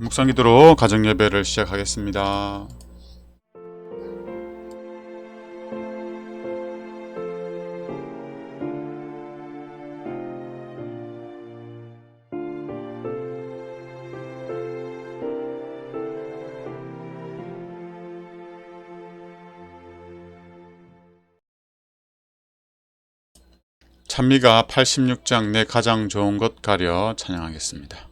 묵상기도로 가정 예배를 시작하겠습니다. 찬미가 86장 내 가장 좋은 것 가려 찬양하겠습니다.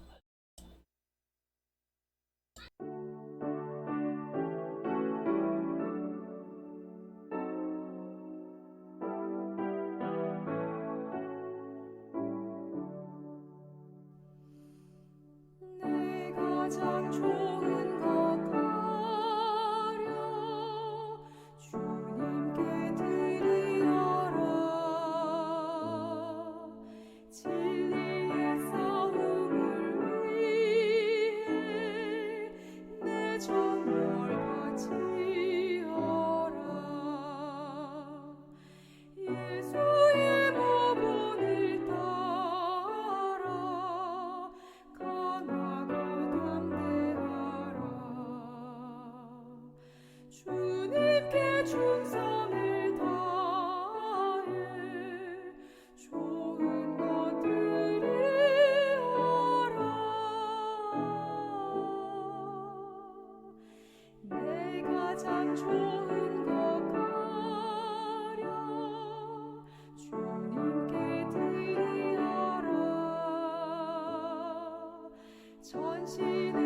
전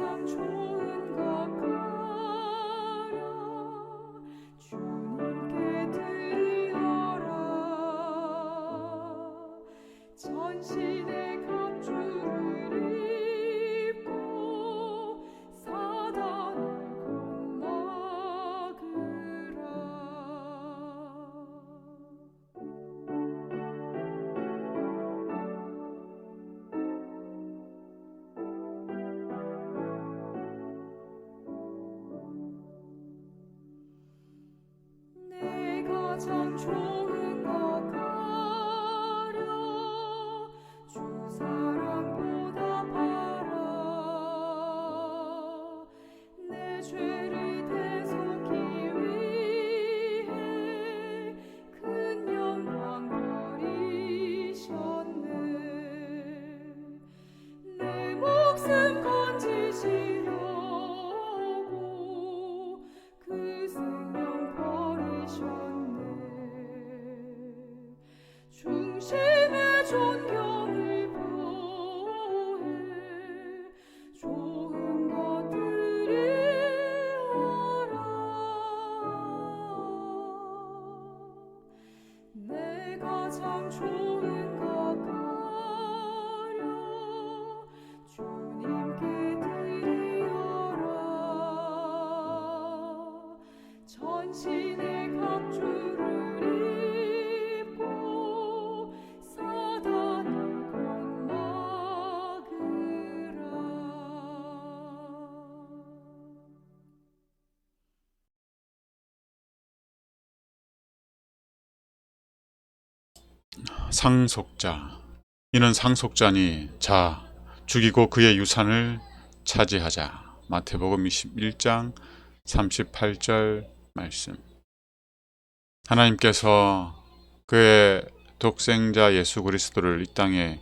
내가 내 가장 상속자. 이는 상속자니 자 죽이고 그의 유산을 차지하자. 마태복음 21장 38절 말씀. 하나님께서 그의 독생자 예수 그리스도를 이 땅에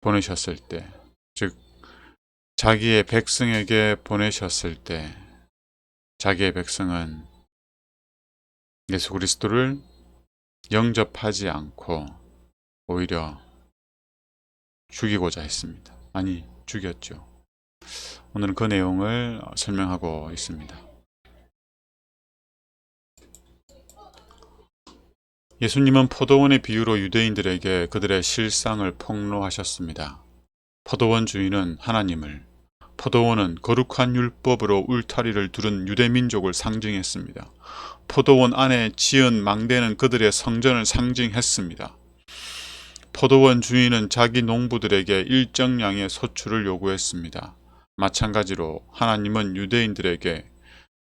보내셨을 때, 즉 자기의 백성에게 보내셨을 때 자기의 백성은 예수 그리스도를 영접하지 않고 오히려 죽이고자 했습니다. 아니, 죽였죠. 오늘은 그 내용을 설명하고 있습니다. 예수님은 포도원의 비유로 유대인들에게 그들의 실상을 폭로하셨습니다. 포도원 주인은 하나님을, 포도원은 거룩한 율법으로 울타리를 두른 유대 민족을 상징했습니다. 포도원 안에 지은 망대는 그들의 성전을 상징했습니다. 포도원 주인은 자기 농부들에게 일정량의 소출을 요구했습니다. 마찬가지로 하나님은 유대인들에게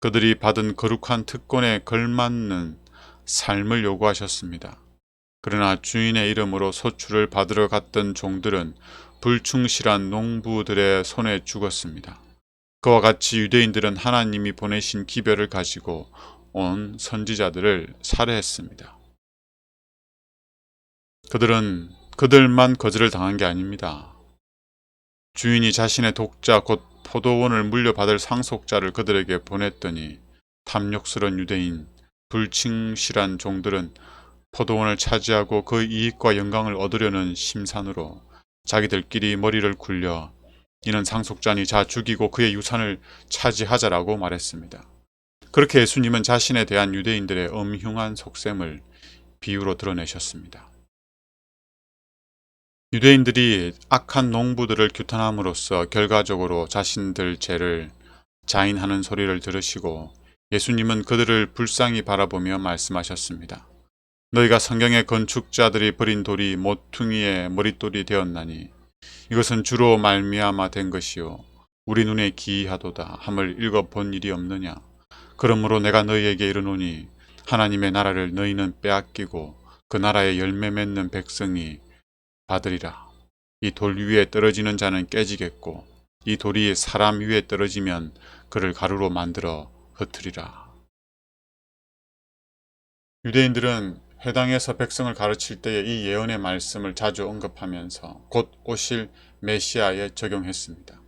그들이 받은 거룩한 특권에 걸맞는 삶을 요구하셨습니다. 그러나 주인의 이름으로 소출을 받으러 갔던 종들은 불충실한 농부들의 손에 죽었습니다. 그와 같이 유대인들은 하나님이 보내신 기별을 가지고 온 선지자들을 살해했습니다. 그들은 그들만 거절을 당한 게 아닙니다. 주인이 자신의 독자 곧 포도원을 물려받을 상속자를 그들에게 보냈더니 탐욕스러운 유대인 불칭실한 종들은 포도원을 차지하고 그 이익과 영광을 얻으려는 심산으로 자기들끼리 머리를 굴려 이는 상속자니 자 죽이고 그의 유산을 차지하자라고 말했습니다. 그렇게 예수님은 자신에 대한 유대인들의 엄흉한 속셈을 비유로 드러내셨습니다. 유대인들이 악한 농부들을 규탄함으로써 결과적으로 자신들 죄를 자인하는 소리를 들으시고 예수님은 그들을 불쌍히 바라보며 말씀하셨습니다. 너희가 성경의 건축자들이 버린 돌이 모퉁이의 머릿돌이 되었나니 이것은 주로 말미암아 된 것이요 우리 눈에 기이하도다 함을 읽어 본 일이 없느냐 그러므로 내가 너희에게 이르노니 하나님의 나라를 너희는 빼앗기고 그 나라의 열매 맺는 백성이 받으리라 이 돌 위에 떨어지는 자는 깨지겠고 이 돌이 사람 위에 떨어지면 그를 가루로 만들어 흩으리라. 유대인들은 회당에서 백성을 가르칠 때에 이 예언의 말씀을 자주 언급하면서 곧 오실 메시아에 적용했습니다.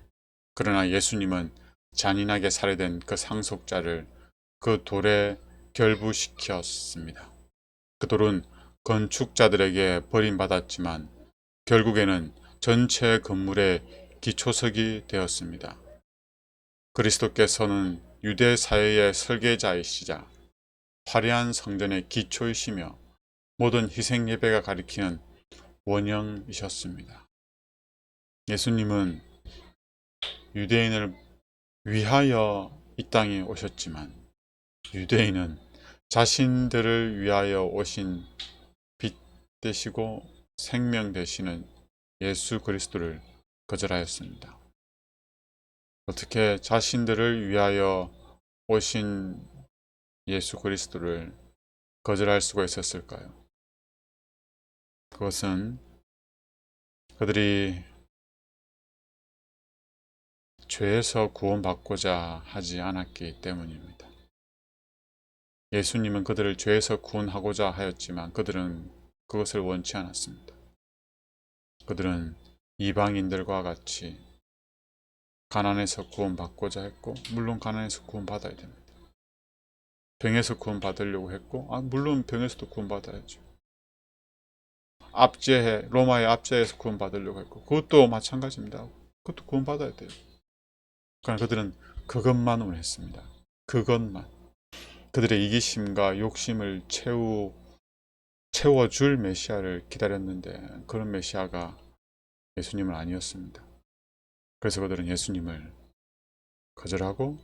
그러나 예수님은 잔인하게 살해된 그 상속자를 그 돌에 결부시켰습니다. 그 돌은 건축자들에게 버림받았지만 결국에는 전체 건물의 기초석이 되었습니다. 그리스도께서는 유대 사회의 설계자이시자 화려한 성전의 기초이시며 모든 희생 예배가 가리키는 원형이셨습니다. 예수님은 유대인을 위하여 이 땅에 오셨지만 유대인은 자신들을 위하여 오신 빛 되시고 생명 되시는 예수 그리스도를 거절하였습니다. 어떻게 자신들을 위하여 오신 예수 그리스도를 거절할 수가 있었을까요? 그것은 그들이 죄에서 구원받고자 하지 않았기 때문입니다. 예수님은 그들을 죄에서 구원하고자 하였지만 그들은 그것을 원치 않았습니다. 그들은 이방인들과 같이 가난에서 구원받고자 했고 물론 가난에서 구원받아야 됩니다. 병에서 구원받으려고 했고 아, 물론 병에서도 구원받아야죠. 압제해 로마의 압제에서 구원받으려고 했고 그것도 마찬가지입니다. 그것도 구원받아야 돼요. 그러나 그들은 그것만 원했습니다. 그것만 그들의 이기심과 욕심을 채우 채워줄 메시아를 기다렸는데 그런 메시아가 예수님은 아니었습니다. 그래서 그들은 예수님을 거절하고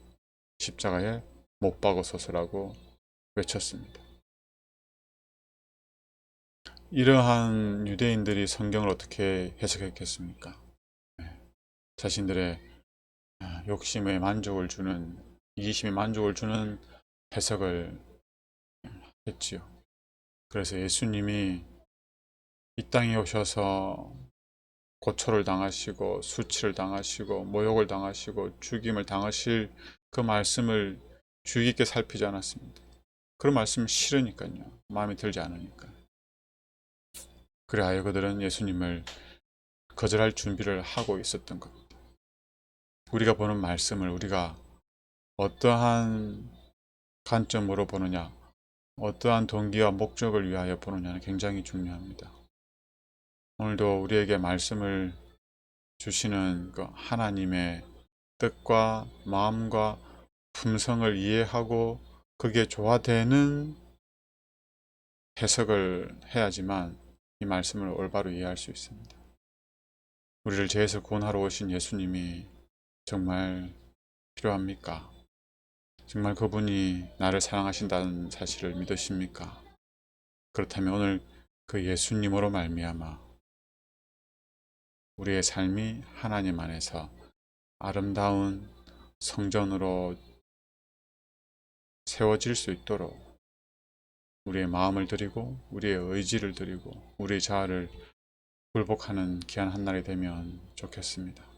십자가에 못 박으소서라고 외쳤습니다. 이러한 유대인들이 성경을 어떻게 해석했겠습니까? 네. 자신들의 아, 욕심에 만족을 주는 이기심에 만족을 주는 해석을 했지요. 그래서 예수님이 이 땅에 오셔서 고초를 당하시고 수치를 당하시고 모욕을 당하시고 죽임을 당하실 그 말씀을 주의 깊게 살피지 않았습니다. 그런 말씀 싫으니까요. 마음에 들지 않으니까. 그래하여 그들은 예수님을 거절할 준비를 하고 있었던 겁니다. 우리가 보는 말씀을 우리가 어떠한 관점으로 보느냐, 어떠한 동기와 목적을 위하여 보느냐는 굉장히 중요합니다. 오늘도 우리에게 말씀을 주시는 그 하나님의 뜻과 마음과 품성을 이해하고 그게 조화되는 해석을 해야지만 이 말씀을 올바로 이해할 수 있습니다. 우리를 죄에서 구원하러 오신 예수님이 정말 필요합니까? 정말 그분이 나를 사랑하신다는 사실을 믿으십니까? 그렇다면 오늘 그 예수님으로 말미암아 우리의 삶이 하나님 안에서 아름다운 성전으로 세워질 수 있도록 우리의 마음을 드리고 우리의 의지를 드리고 우리 자아를 굴복하는 귀한 한 날이 되면 좋겠습니다.